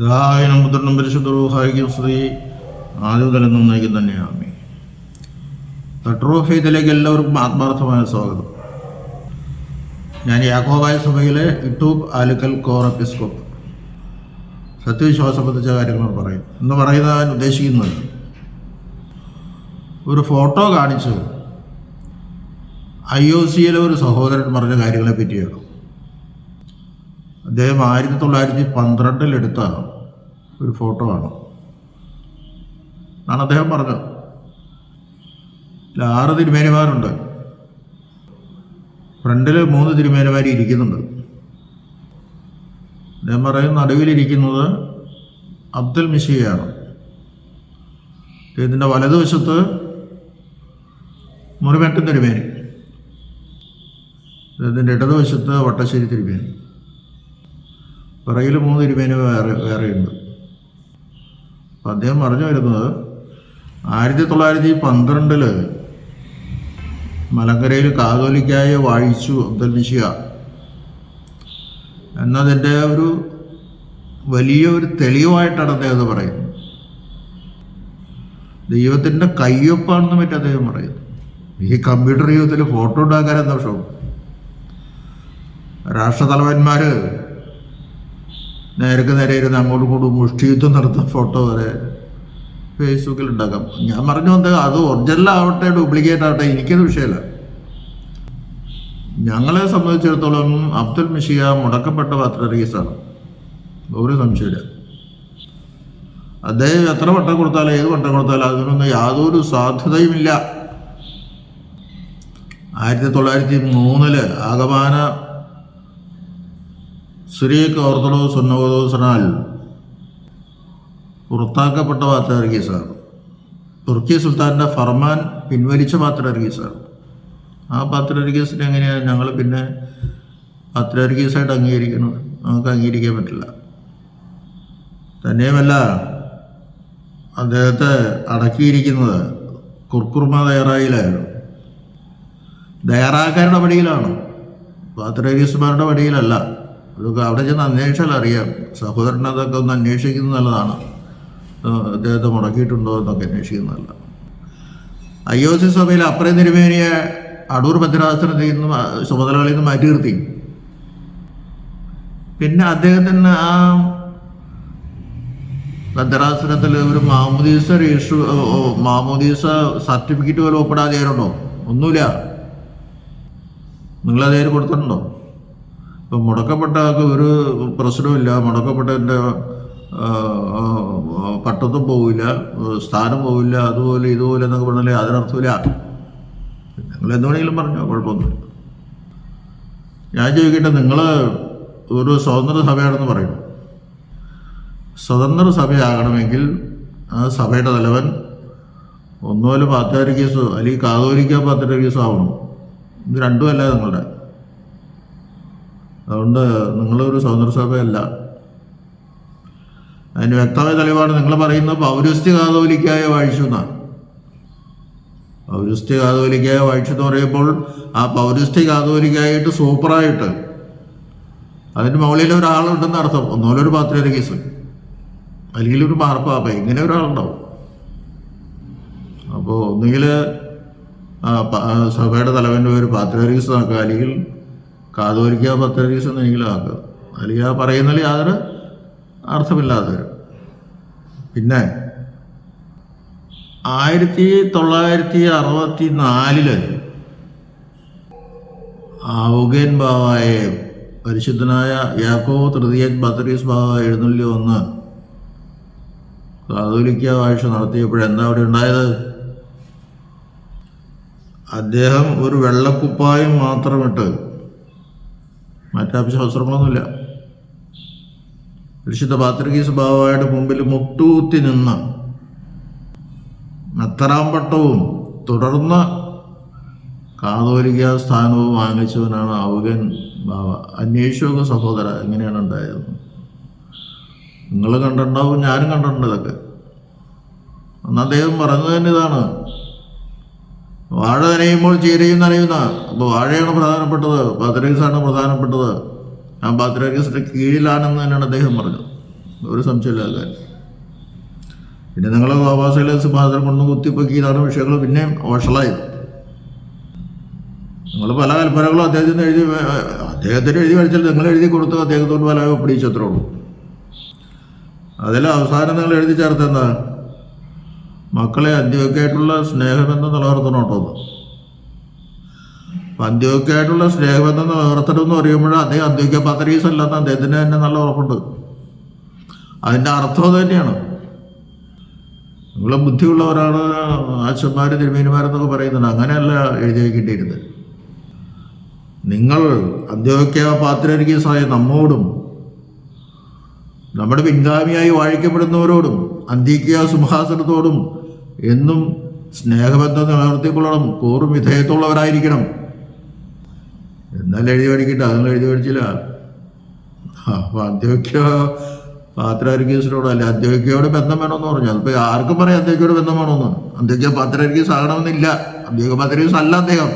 പിതാവിനും പുത്രനും പരിശുദ്ധരൂഹായിക്കും ശ്രീ ആദ്യ നയിക്കും തന്നെയാണ് തട്രോഫീതിലേക്ക് എല്ലാവർക്കും ആത്മാർത്ഥമായ സ്വാഗതം. ഞാൻ യാക്കോബായ സഭയിലെ യൂട്യൂബ് ആലുക്കൽ കോർ എപ്പിസ്കോപ്പ്. സത്യവിശ്വാസം ബന്ധിച്ച കാര്യങ്ങൾ പറയും. എന്ന് പറയുന്നത് ഉദ്ദേശിക്കുന്നത് ഒരു ഫോട്ടോ കാണിച്ച് ഐ ഒ സിയിലെ ഒരു സഹോദരൻ പറഞ്ഞ കാര്യങ്ങളെ പറ്റിയാണ് അദ്ദേഹം ആയിരത്തി തൊള്ളായിരത്തി പന്ത്രണ്ടിൽ എടുത്ത ഒരു ഫോട്ടോ ആണ്. എന്നാണ് അദ്ദേഹം പറഞ്ഞത്. ഇതിൽ ആറ് തിരുമേനിമാരുണ്ട്. ഫ്രണ്ടിൽ മൂന്ന് തിരുമേനിമാർ ഇരിക്കുന്നുണ്ട്. അദ്ദേഹം പറയും നടുവിലിരിക്കുന്നത് അബ്ദുൽ മിഷിയാണ് ഇതിന്റെ വലതുവശത്ത് മുറിമറ്റം തിരുമേനി. ഇതിന്റെ ഇടതുവശത്ത് വട്ടശ്ശേരി തിരുമേനി. പിറകിൽ മൂന്ന് തിരുമേനി വേറെ വേറെയുണ്ട്. അപ്പം അദ്ദേഹം പറഞ്ഞു വരുന്നത് ആയിരത്തി തൊള്ളായിരത്തി പന്ത്രണ്ടിൽ മലങ്കരയിൽ കാതോലിക്കായ വാഴിച്ചു അബ്ദുൽ മിഷിയ എന്നതിന്റെ ഒരു വലിയ ഒരു തെളിവായിട്ടാണ് അദ്ദേഹം പറയുന്നത്. ദൈവത്തിന്റെ കയ്യൊപ്പാണെന്ന് പറ്റി അദ്ദേഹം പറയുന്നു. ഈ കമ്പ്യൂട്ടർ യുഗത്തിൽ ഫോട്ടോ ഉണ്ടാക്കാൻ എന്താ വിഷമം? രാഷ്ട്രതലവന്മാർ നേരക്ക് നേരെ ഇരുന്ന് അങ്ങോട്ടും ഇങ്ങോട്ടും മുഷ്ടിയുദ്ധം നടത്തുന്ന ഫോട്ടോ വരെ ഫേസ്ബുക്കിൽ ഉണ്ടാക്കാം. ഞാൻ പറഞ്ഞു വന്നത് അത് ഒറിജിനൽ ആവട്ടെ ഡ്യൂപ്ലിക്കേറ്റ് ആവട്ടെ എനിക്കത് വിഷയമല്ല ഞങ്ങളെ സംബന്ധിച്ചിടത്തോളം അബ്ദുൽ മിഷിയ മുടക്കപ്പെട്ട പാത്രരീസാണ് ഒരു സംശയമില്ല അദ്ദേഹം എത്ര വട്ടം കൊടുത്താലും ഏത് വട്ടം കൊടുത്താലും അതിനൊന്നും യാതൊരു സാധ്യതയുമില്ല. ആയിരത്തി തൊള്ളായിരത്തി മൂന്നിൽ ആഗമാന സിറിയക്ക് ഓർത്തഡോക്സ് ഉന്നവദോസനാൽ പുറത്താക്കപ്പെട്ട പാത്രർഗീസാണ് തുർക്കി സുൽത്താന്റെ ഫർമാൻ പിൻവലിച്ച പാത്രർഗീസാണ് ആ പാത്രർഗീസിനെ എങ്ങനെയാണ് ഞങ്ങൾ പിന്നെ പാത്രർഗീസായിട്ട് അംഗീകരിക്കുന്നത്? നമുക്ക് അംഗീകരിക്കാൻ പറ്റില്ല. തന്നെയുമല്ല അദ്ദേഹത്തെ അടക്കിയിരിക്കുന്നത് കുർക്കുർമ ദയറായിലായിരുന്നു ദയറാക്കാരുടെ പടിയിലാണ്. പാത്രഗീസുമാരുടെ പടിയിലല്ല. അതൊക്കെ അവിടെ ചെന്ന് അന്വേഷിച്ചാൽ അറിയാം. സഹോദരൻ അതൊക്കെ ഒന്ന് അന്വേഷിക്കുന്നത് നല്ലതാണ്. അദ്ദേഹത്തെ മുടക്കിയിട്ടുണ്ടോ എന്നൊക്കെ അന്വേഷിക്കുന്നത് ഐ ഒ സി സഭയിൽ അപ്പറേ തിരുമേനിയെ അടൂർ ഭദ്രാസനത്തിൽ നിന്ന് ചുമതലകളിൽ നിന്ന് മാറ്റി നിർത്തി. പിന്നെ അദ്ദേഹത്തിന് ആ ഭദ്രാസനത്തിൽ ഒരു മാമുദീസ രജിസ്റ്റർ മാമുദീസ സർട്ടിഫിക്കറ്റ് പോലും ഒപ്പിടാതെ ഒന്നുമില്ല. നിങ്ങളത് കൊടുത്തിട്ടുണ്ടോ? ഇപ്പം മുടക്കപ്പെട്ട ആൾക്ക് ഒരു പ്രശ്നവുമില്ല മുടക്കപ്പെട്ടതിന്റെ പട്ടത്തും പോവില്ല സ്ഥാനം പോവില്ല അതുപോലെ ഇതുപോലെ എന്നൊക്കെ പറഞ്ഞാലേ അതിനർത്ഥമില്ല. നിങ്ങൾ എന്ത് വേണമെങ്കിലും പറഞ്ഞോ കുഴപ്പമൊന്നുമില്ല. ഞാൻ ചോദിക്കട്ടെ നിങ്ങൾ ഒരു സ്വതന്ത്ര സഭയാണെന്ന് പറയും. സ്വതന്ത്ര സഭയാകണമെങ്കിൽ ആ സഭയുടെ തലവൻ ഒന്നുപോലെ പാത്താരിക്കേസോ അല്ലെങ്കിൽ കാതോലിക്ക പാത്താരിക്കേസോ ആവണം. ഇത് രണ്ടുമല്ല നിങ്ങളുടെ. അതുകൊണ്ട് നിങ്ങളൊരു സ്വതന്ത്ര സഭയല്ല. അതിന് വ്യക്തമായ തെളിവാണ് നിങ്ങൾ പറയുന്നത് പൗരസ്ത്യ കാതോലിക്കായ വാഴ്ച എന്നാണ് പൗരസ്ത്യ കാതോലിക്കായ വാഴ്ച എന്ന് പറയുമ്പോൾ ആ പൗരസ്ത്യ കാതോലിക്കായിട്ട് സൂപ്പറായിട്ട് അതിന് മുകളിൽ ഒരാളുണ്ടെന്ന് അർത്ഥം. ഒന്നുപോലെ ഒരു പാത്രയുടെ കേസ്. അല്ലെങ്കിൽ ഒരു മാർപ്പാപ്പ. ഇങ്ങനെ ഒരാളുണ്ടാവും. അപ്പോൾ ഒന്നുകിൽ സഭയുടെ തലവന്റെ ഒരു പാത്രീസ് നോക്കുക അല്ലെങ്കിൽ കാതോലിക്ക പത്രദീസ് എന്നെങ്കിലും ആക്കുക അല്ലെങ്കിൽ ആ പറയുന്നതിൽ യാതൊരു അർത്ഥമില്ലാതെ പിന്നെ ആയിരത്തി തൊള്ളായിരത്തി അറുപത്തി നാലിൽ ഔഗേൻ ബാവായെ പരിശുദ്ധനായ യാക്കോ തൃതീയൻ ബത്തറീസ് ബാവ എഴുന്നള്ളി വന്ന് കാതോലിക്ക വാഴ്ച നടത്തിയപ്പോഴെന്താ അവിടെ ഉണ്ടായത്? അദ്ദേഹം ഒരു വെള്ളക്കുപ്പായം മാത്രമിട്ട് മറ്റാവശ്യ വസ്ത്രങ്ങളൊന്നുമില്ല പരിശുദ്ധ പാത്രികീ സ്വഭാവമായിട്ട് മുമ്പിൽ മുട്ടൂത്തി നിന്ന് മെത്തറാമ്പട്ടവും തുടർന്ന് കാതോലിക സ്ഥാനവും വാങ്ങിച്ചവനാണ് ഔഗൻ ബാവ. അന്വേഷിച്ചൊക്കെ സഹോദര എങ്ങനെയാണ് ഉണ്ടായത്? നിങ്ങൾ കണ്ടിട്ടുണ്ടാവും ഞാനും കണ്ടിട്ടുണ്ട് ഇതൊക്കെ. അന്ന് അദ്ദേഹം പറഞ്ഞത് തന്നെ ഇതാണ്. വാഴ നനയുമ്പോൾ ചീരയും നനയുന്ന അപ്പോൾ വാഴയാണ് പ്രധാനപ്പെട്ടത് പാത്രഗീസാണ് പ്രധാനപ്പെട്ടത്. ആ പാത്രഗീസിന്റെ കീഴിലാണെന്ന് തന്നെയാണ് അദ്ദേഹം പറഞ്ഞത്. ഒരു സംശയമില്ല കാര്യം പിന്നെ നിങ്ങൾ തോമാസിലെ സിംഹാസനം കൊണ്ട് കുത്തിപ്പൊക്കിയതാണ് വിഷയങ്ങൾ പിന്നെയും വഷളായത് നിങ്ങൾ പല കൽപ്പനകളും അദ്ദേഹത്തിന് എഴുതി അദ്ദേഹത്തിന് എഴുതി കഴിച്ചാൽ നിങ്ങൾ എഴുതി കൊടുത്ത് അദ്ദേഹത്തോട് പല പിടിച്ചത്രേ ഉള്ളൂ. അതിൽ അവസാനം നിങ്ങൾ എഴുതി ചേർത്തെന്താ മക്കളെ അന്ത്യമൊക്കെയായിട്ടുള്ള സ്നേഹബന്ധം നിലനിർത്തണം കേട്ടോ. അപ്പം അന്ത്യോക്കായിട്ടുള്ള സ്നേഹബന്ധം നിലനിർത്തണം എന്ന് പറയുമ്പോൾ അദ്ദേഹം അന്ത്യോക്യ പത്രീസ് അല്ലെന്ന് അദ്ദേഹത്തിന് തന്നെ നല്ല ഉറപ്പുണ്ട്. അതിന്റെ അർത്ഥം തന്നെയാണ്. നിങ്ങൾ ബുദ്ധിയുള്ളവരാണ് അച്ഛന്മാർ തിരുമേനിമാരെന്നൊക്കെ പറയുന്നുണ്ട് അങ്ങനെയല്ല എഴുതി വയ്ക്കേണ്ടിയിരുന്നത് നിങ്ങൾ അന്ത്യോക്യ സഹായം നമ്മോടും നമ്മുടെ പിൻഗാമിയായി വാഴിക്കപ്പെടുന്നവരോടും അന്ത്യക്യ സിംഹാസനത്തോടും എന്നും സ്നേഹബന്ധം നിലനിർത്തിക്കൊള്ളണം കൂറും വിധേയത്തുള്ളവരായിരിക്കണം എന്നാൽ എഴുതി പഠിക്കട്ടെ അതൊന്നും എഴുതി പഠിച്ചില്ല. അപ്പോൾ അധ്യക്ഷ പാത്രാരികീസിനോട് അല്ല അധ്യക്ഷയോട് ബന്ധം വേണമെന്ന് പറഞ്ഞു. അതിപ്പോൾ ആർക്കും പറയാം അധ്യക്ഷയോട് ബന്ധം വേണമെന്ന് അധ്യക്ഷ പാത്രാരിക്കീസ് ആകണമെന്നില്ല അധ്യക്ഷ പാത്രീസ് അല്ല അദ്ദേഹം.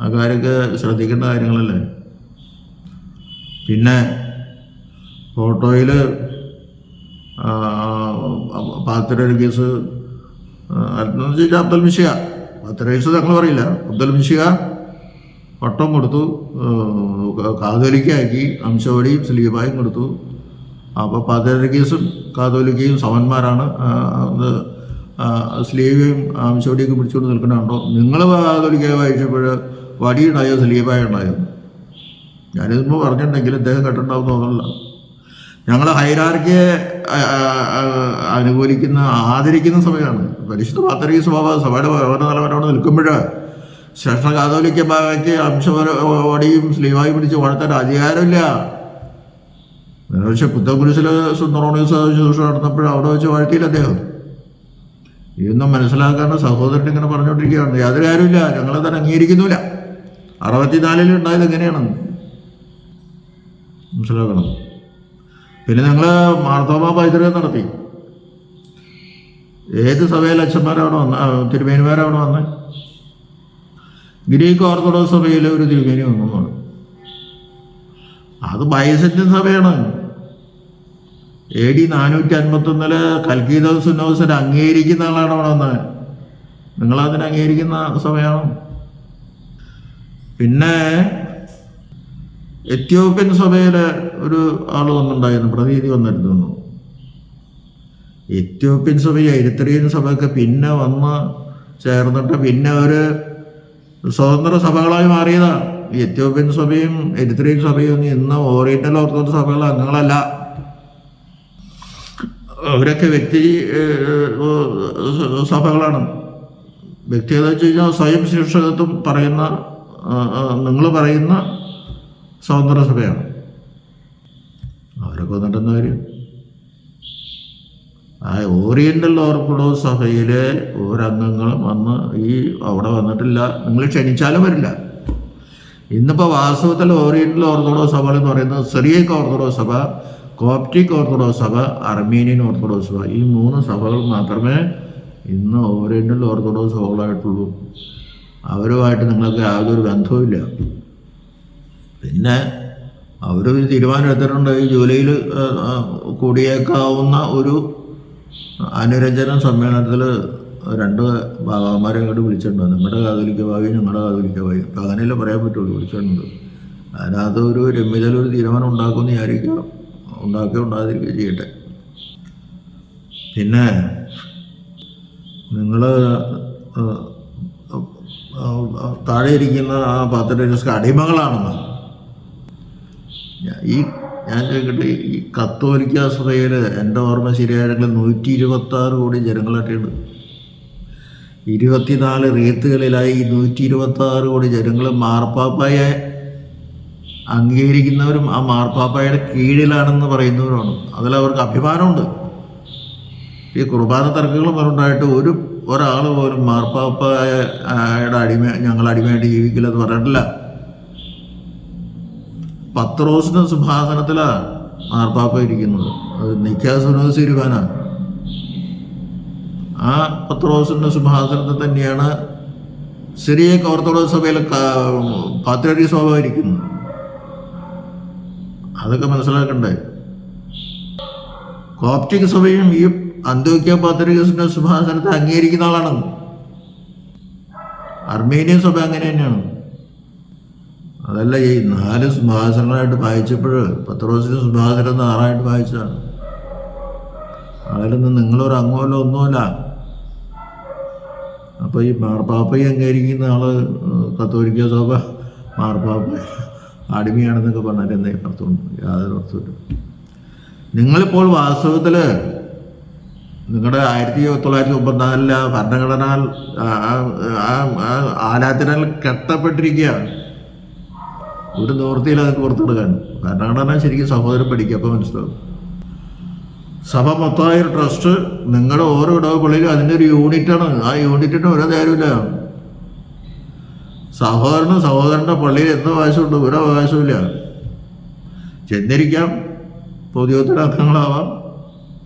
ആ കാര്യമൊക്കെ ശ്രദ്ധിക്കേണ്ട കാര്യങ്ങളല്ലേ? പിന്നെ ഫോട്ടോയിൽ പാത്രർഗീസ് കേസ് അബ്ദുൽ അബ്ദുൽ പാത്തര കേസ് ഞങ്ങൾ പറയില്ല. അബ്ദുൽ മിഷിക പട്ടം കൊടുത്തു കാതോലിക്കാക്കി അംശവടിയും സ്ലീബായും കൊടുത്തു. അപ്പോൾ പാത്രർഗീസും കാതോലിക്കയും സമന്മാരാണ് അത് സ്ലീവയും അംശവടിയൊക്കെ പിടിച്ചുകൊണ്ട് നിൽക്കണുണ്ടോ നിങ്ങൾ കാതോലിക്ക വായിച്ചപ്പോൾ വടിയുണ്ടായോ സ്ലീബായ ഉണ്ടായോ? ഞാനിതുമ്പോൾ പറഞ്ഞിട്ടുണ്ടെങ്കിൽ ഇദ്ദേഹം കെട്ടുണ്ടാവുന്ന തോന്നുന്നില്ല. ഞങ്ങൾ ഹൈരാർക്കിയെ അനുകൂലിക്കുന്ന ആദരിക്കുന്ന സമയമാണ്. പരിശുദ്ധ പാത്രിക സ്വഭാവ സഭയുടെ ഓരോ നിലവരോട് നിൽക്കുമ്പോൾ ശ്രേഷ്ഠ കാതോലിക്ക ബാബയ്ക്ക് അംശവടിയും സ്ലീവായി പിടിച്ച് വളർത്താൻ അധികാരമില്ല. പക്ഷെ പുത്തകുരിശിൽ സുന്ദറോണീസ് ശുശ്രൂഷ നടന്നപ്പോൾ അവിടെ വെച്ച് വാഴ്ത്തിയില്ല അദ്ദേഹം. ഇതൊന്നും മനസ്സിലാക്കാണ്ട് സഹോദരൻ ഇങ്ങനെ പറഞ്ഞുകൊണ്ടിരിക്കുകയാണ്. യാതൊരു കാര്യമില്ല ഞങ്ങളത് അംഗീകരിക്കുന്നില്ല അറുപത്തിനാലിൽ ഉണ്ടായത് എങ്ങനെയാണെന്ന് മനസ്സിലാക്കണം. പിന്നെ ഞങ്ങൾ മാർത്തോമ പൈതൃകം നടത്തി. ഏത് സഭയിൽ അച്ഛന്മാരവിടെ വന്ന തിരുമേനിമാരവിടെ വന്ന്? ഗ്രീക്ക് ഓർത്തഡോക്സ് സഭയിലെ ഒരു തിരുമേനി വന്നതാണ്. അത് ബൈസന്റൻ സഭയാണ്. എ ഡി നാനൂറ്റി അൻപത്തൊന്നിൽ കൽക്കീത സുന്നോസിനെ അംഗീകരിക്കുന്ന ആളാണ് അവിടെ വന്നത് നിങ്ങളതിനെ അംഗീകരിക്കുന്ന സഭയാണോ? പിന്നെ എത്യോപ്യൻ സഭയിലെ ഒരു ആൾ വന്നിട്ടുണ്ടായിരുന്നു പ്രതിനിധി വന്നിരുന്നു. എത്യോപ്യൻ സഭ എരിത്രിയൻ സഭയൊക്കെ പിന്നെ വന്ന് ചേർന്നിട്ട് പിന്നെ ഒരു സ്വതന്ത്ര സഭകളായി മാറിയതാ. ഈ എത്യോപ്യൻ സഭയും എരിത്രിയൻ സഭയും ഇന്ന് ഓറിയന്റൽ ഓർത്തഡോക്സ് സഭകളുടെ അംഗങ്ങളല്ല. അവരൊക്കെ വ്യക്തി സഭകളാണ്. വ്യക്തിഗത വെച്ച് കഴിഞ്ഞാൽ സ്വയം ശിക്ഷകത്വം പറയുന്ന നിങ്ങൾ പറയുന്ന സ്വതന്ത്ര സഭയാണ് അവരൊക്കെ നടന്ന കാര്യം? ആ ഓറിയന്റൽ ഓർത്തഡോക്സ് സഭയിലെ ഒരംഗങ്ങളും വന്ന് ഈ അവിടെ വന്നിട്ടില്ല. നിങ്ങൾ ക്ഷണിച്ചാലും വരില്ല. ഇന്നിപ്പോൾ വാസ്തവത്തിൽ ഓറിയന്റൽ ഓർത്തഡോക്സ് സഭ എന്ന് പറയുന്നത് സിറിയക്ക് ഓർത്തഡോക്സ് സഭ കോപ്റ്റിക് ഓർത്തഡോക്സ് സഭ അർമീനിയൻ ഓർത്തഡോക്സ് സഭ. ഈ മൂന്ന് സഭകൾ മാത്രമേ ഇന്ന് ഓറിയന്റൽ ഓർത്തഡോക്സ് സഭകളായിട്ടുള്ളൂ. അവരുമായിട്ട് നിങ്ങൾക്ക് യാതൊരു ബന്ധവുമില്ല. പിന്നെ അവരൊരു തീരുമാനം എടുത്തിട്ടുണ്ട്. ഈ ജൂലൈയിൽ കൂടിയേക്കാവുന്ന ഒരു അനുരഞ്ജന സമ്മേളനത്തിൽ രണ്ട് ഭാഗവന്മാരെ ഇങ്ങോട്ട് വിളിച്ചിട്ടുണ്ട്. നിങ്ങളുടെ കാതോലിക്ക ഭാവി ഞങ്ങളുടെ കാതോലിക്ക ഭാവി. അങ്ങനെയല്ലേ പറയാൻ പറ്റുള്ളൂ വിളിച്ചിട്ടുണ്ട്. അതിനകത്ത് ഒരു രമ്യതയിലൊരു തീരുമാനം ഉണ്ടാക്കുമെന്ന് വിചാരിക്കുക. ഉണ്ടാക്കി ഉണ്ടാതിരിക്കുക ചെയ്യട്ടെ. പിന്നെ നിങ്ങൾ താഴെ ഇരിക്കുന്ന ആ പത്ത് അടിമകളാണെന്ന്. ഞാ- ഈ ഞാൻ ചോദിക്കട്ടെ ഈ കത്തോലിക്ക സഭയിൽ എന്റെ ഓർമ്മ ശരിയായെങ്കിൽ നൂറ്റി ഇരുപത്തി ആറ് കോടി ജനങ്ങളൊക്കെയുണ്ട് ഇരുപത്തിനാല് റീത്തുകളിലായി നൂറ്റി ഇരുപത്തി ആറ് കോടി ജനങ്ങൾ മാർപ്പാപ്പായെ അംഗീകരിക്കുന്നവരും ആ മാർപ്പാപ്പായുടെ കീഴിലാണെന്ന് പറയുന്നവരുമാണ് അതിൽ അവർക്ക് അഭിമാനമുണ്ട്. ഈ കുർബാന തർക്കങ്ങൾ പറഞ്ഞിട്ടായിട്ട് ഒരു ഒരാൾ പോലും മാർപ്പാപ്പയുടെ അടിമ ഞങ്ങൾ അടിമയായിട്ട് ജീവിക്കില്ലെന്ന് പറഞ്ഞിട്ടില്ല. പത്രോസിന്റെ സിംഹാസനത്തിലാ മാർപ്പാപ്പ ഇരിക്കുന്നത്. അത് നിക്കാസുനോസ് ഇരുവാനാണ് ആ പത്രോസിന്റെ സിംഹാസനത്തിൽ തന്നെയാണ് സിറിയ ഓർത്തഡോക്സ് സഭയിലെ പാത്രടി സഭ ഇരിക്കുന്നത് അതൊക്കെ മനസ്സിലാക്കണ്ടേ? കോപ്റ്റിക് സഭയും ഈ അന്തോക്യ പാത്രികസിന്റെ സിംഹാസനത്തെ അംഗീകരിക്കുന്ന ആളാണ്. അർമേനിയൻ സഭ അങ്ങനെ തന്നെയാണ്. അതല്ല ഈ നാല് സിംഹാസനങ്ങളായിട്ട് വായിച്ചപ്പോൾ പത്രോസിന് സിംഹാസനം നാറായിട്ട് വായിച്ചതാണ്. അതിലൊന്നും നിങ്ങളൊരു അംഗമല്ല ഒന്നുമല്ല അപ്പോൾ ഈ മാർപ്പാപ്പയെ അംഗീകരിക്കുന്ന ആൾ കത്തോലിക്ക സഭ മാർപ്പാപ്പ അടിമയാണെന്നൊക്കെ പറഞ്ഞാൽ എന്തേ അർത്ഥമുണ്ട് യാതൊരു അർത്ഥമില്ല നിങ്ങളിപ്പോൾ വാസ്തവത്തിൽ നിങ്ങളുടെ ആയിരത്തി തൊള്ളായിരത്തി മുപ്പത്തിനാലിലെ ഭരണഘടന ആലാത്തിനാൽ കെട്ടപ്പെട്ടിരിക്കുകയാണ്. ഒരു നിവൃത്തിയിൽ അതൊക്കെ പുറത്തെടുക്കാൻ ഭരണഘടന ശരിക്കും സഹോദരൻ പഠിക്കുക. അപ്പോൾ മനസ്സിലാവും. സഭ മൊത്തമായ ഒരു ട്രസ്റ്റ് നിങ്ങളുടെ ഓരോ ഇടവപ്പള്ളിയിലും അതിന്റെ ഒരു യൂണിറ്റാണ് ആ യൂണിറ്റിന് ഓരോ നേരമില്ല സഹോദരനും സഹോദരന്റെ പള്ളിയിൽ എന്ത് അവകാശമുണ്ട്? ഒരു അവകാശമില്ല ചെന്നിരിക്കാം. പൊതുയോഗത്തിൽ തീരുമാനങ്ങൾ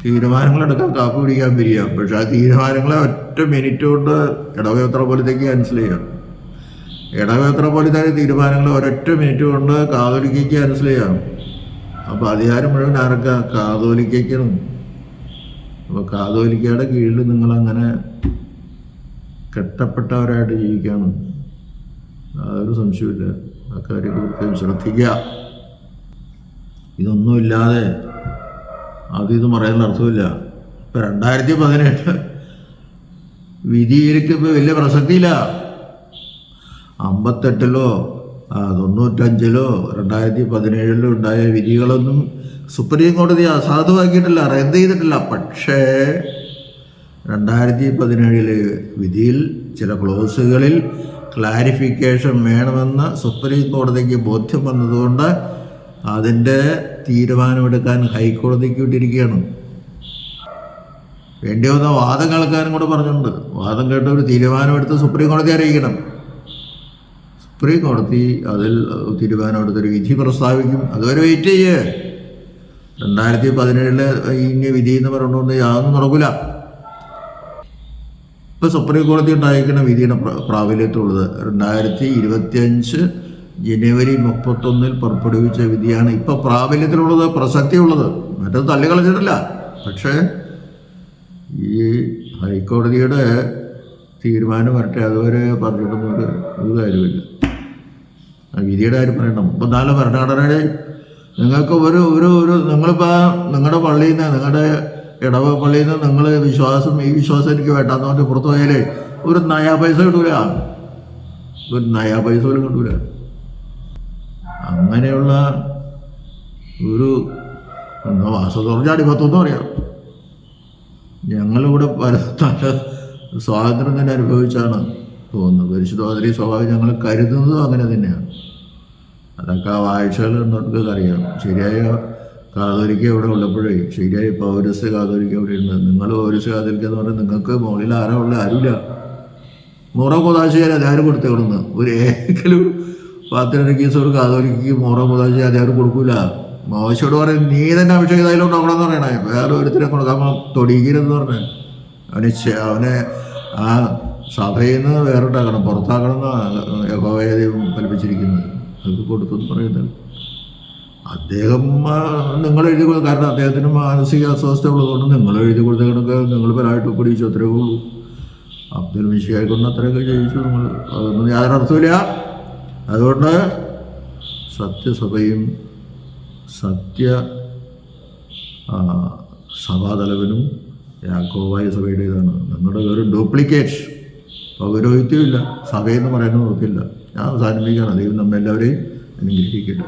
തീരുമാനങ്ങളെടുക്കാൻ കാപ്പി പിടിക്കാൻ പിരിയാം. പക്ഷെ ആ തീരുമാനങ്ങളെ ഒറ്റ മിനിറ്റ് കൊണ്ട് ഇടവയത്ര പോലത്തേക്ക് ക്യാൻസൽ ചെയ്യാം. ഇടവയത്ര പോലത്തെ തീരുമാനങ്ങൾ ഒരൊറ്റ മിനിറ്റ് കൊണ്ട് കാതോലിക്കയ്ക്ക് മനസ്സിലാവും അപ്പോൾ അധികാരം മുഴുവൻ ആർക്കാ കാതോലിക്കയ്ക്കണം അപ്പോൾ കാതോലിക്കയുടെ കീഴിൽ നിങ്ങളങ്ങനെ കെട്ടപ്പെട്ടവരായിട്ട് ജീവിക്കാണ് അതൊരു സംശയമില്ല പ്രത്യേകം ശ്രദ്ധിക്കുക. ഇതൊന്നുമില്ലാതെ അത് ഇത് പറയുന്ന അർത്ഥമില്ല ഇപ്പം രണ്ടായിരത്തി പതിനെട്ട് വിധിയിലേക്ക് ഇപ്പോൾ വലിയ പ്രസക്തിയില്ല. അമ്പത്തെട്ടിലോ തൊണ്ണൂറ്റഞ്ചിലോ രണ്ടായിരത്തി പതിനേഴിലോ ഉണ്ടായ വിധികളൊന്നും സുപ്രീം കോടതി അസാധുവാക്കിയിട്ടില്ല റദ്ദ് ചെയ്തിട്ടില്ല. പക്ഷേ രണ്ടായിരത്തി പതിനേഴിലെ വിധിയിൽ ചില ക്ലോസുകളിൽ ക്ലാരിഫിക്കേഷൻ വേണമെന്ന് സുപ്രീം കോടതിക്ക് ബോധ്യം വന്നതുകൊണ്ട് അതിന്റെ തീരുമാനമെടുക്കാൻ ഹൈക്കോടതിക്ക് വിട്ടിരിക്കുകയാണ്. വേണ്ടി വന്ന വാദം കേൾക്കാനും കൂടെ പറഞ്ഞിട്ടുണ്ട്. വാദം കേട്ട ഒരു തീരുമാനമെടുത്ത് സുപ്രീം കോടതി അറിയിക്കണം. സുപ്രീം കോടതി അതിൽ തീരുമാനമെടുത്തൊരു വിധി പ്രസ്താവിക്കും. അതുവരെ വെയിറ്റ് ചെയ്യേ. രണ്ടായിരത്തി പതിനേഴിലെ ഇനി വിധി എന്ന് പറഞ്ഞുകൊണ്ട് യാതൊന്നും നടക്കില്ല ഇപ്പോൾ സുപ്രീം കോടതി ഉണ്ടായിരിക്കുന്ന വിധിയുടെ പ്രാബല്യത്തുള്ളത് രണ്ടായിരത്തി ഇരുപത്തിയഞ്ച് ജനുവരി മുപ്പത്തൊന്നിൽ പുറപ്പെടുവിച്ച വിധിയാണ് ഇപ്പോൾ പ്രാബല്യത്തിലുള്ളത് പ്രസക്തിയുള്ളത്. മറ്റത് തള്ളിക്കളഞ്ഞിട്ടില്ല പക്ഷേ ഈ ഹൈക്കോടതിയുടെ തീരുമാനം വരട്ടെ അതുവരെ പറഞ്ഞിട്ടൊന്നും ഒരു കാര്യമില്ല വിധിയുടെ കാര്യം പറയണം മുപ്പത്തിനാല് ഭരണഘടനയുടെ നിങ്ങൾക്ക് ഒരു ഒരു ഒരു നിങ്ങളിപ്പോൾ നിങ്ങളുടെ പള്ളിയിൽ നിന്ന് നിങ്ങളുടെ ഇടവ പള്ളിയിൽ നിന്ന് നിങ്ങൾ വിശ്വാസം ഈ വിശ്വാസം എനിക്ക് വേണ്ടാന്ന് പറഞ്ഞ് പുറത്തു പോയാലേ ഒരു നയാ പൈസ കിട്ടൂല. ഒരു നയാ പൈസ പോലും കിട്ടൂല. അങ്ങനെയുള്ള ഒരു എന്താ വാസത്തോർജ അടിമത്വം പറയാം. ഞങ്ങളിവിടെ പല സ്വാതന്ത്ര്യം തന്നെ അനുഭവിച്ചാണ് തോന്നുന്നത് പരിശുദ്ധ സ്വഭാവം ഞങ്ങൾ കരുതുന്നതും അങ്ങനെ തന്നെയാണ്. അതൊക്കെ ആ എന്നൊക്കെ അറിയാം ശരിയായ കാതോലിക്ക ഇവിടെ ഉള്ളപ്പോഴേ ശരിയായ പൗരസ് കാതോലിക്ക ഇവിടെ ഉണ്ട്. നിങ്ങൾ പൗരസ് കാതോലിക്ക എന്ന് പറഞ്ഞാൽ നിങ്ങൾക്ക് മുകളിൽ ആരാ ഉള്ള? ആരുമില്ല. മോറോ കൊതാശയാൽ അധികാരം കൊടുത്തേക്കണമെന്ന് ഒരു ഏതെങ്കിലും പാത്രയുടെ കേസ് ഒരു കാതോലിക്ക് മോറോ കൊതാശ അധികാരം കൊടുക്കൂല. മോശയോട് പറയും നീ തന്നെ അഭിഷേകതായാലും എന്ന് പറയണേ. വേറെ ഒരുത്തിനെ കൊടുക്കാൻ തൊടിയിക്കരുതെന്ന് പറഞ്ഞേ. അവന് അവനെ ആ സഭയിൽ നിന്ന് വേറിട്ടാക്കണം പുറത്താക്കണം എന്നാണ് യഹോവയെ കൽപ്പിച്ചിരിക്കുന്നത്. അത് കൊടുത്തു പറയുന്നത്. അദ്ദേഹം നിങ്ങൾ എഴുതി കൊടുക്കും കാരണം അദ്ദേഹത്തിന് മാനസിക അസ്വസ്ഥ ഉള്ളതുകൊണ്ട് നിങ്ങൾ എഴുതി കൊടുത്തേക്കണൊക്കെ നിങ്ങൾ പലതായിട്ട് പിടിച്ചു അത്രയേ ഉള്ളൂ. അബ്ദുൽ മിഷിയായി കൊണ്ട് അത്രയൊക്കെ ജയിച്ചു. നിങ്ങൾ അതൊന്നും യാതൊരു അർത്ഥമില്ല അതുകൊണ്ട് സത്യസഭയും സത്യ സഭാതലവനും യാക്കോവായ സഭയുടേതാണ്. നിങ്ങളുടെ ഒരു ഡ്യൂപ്ലിക്കേറ്റ്. പൗരോഹിത്യമില്ല സഭയെന്ന് പറയുന്നത് നോക്കില്ല ഞാൻ അവസാനിപ്പിക്കുകയാണ് ദൈവം നമ്മെല്ലാവരെയും അനുഗ്രഹിക്കട്ടെ.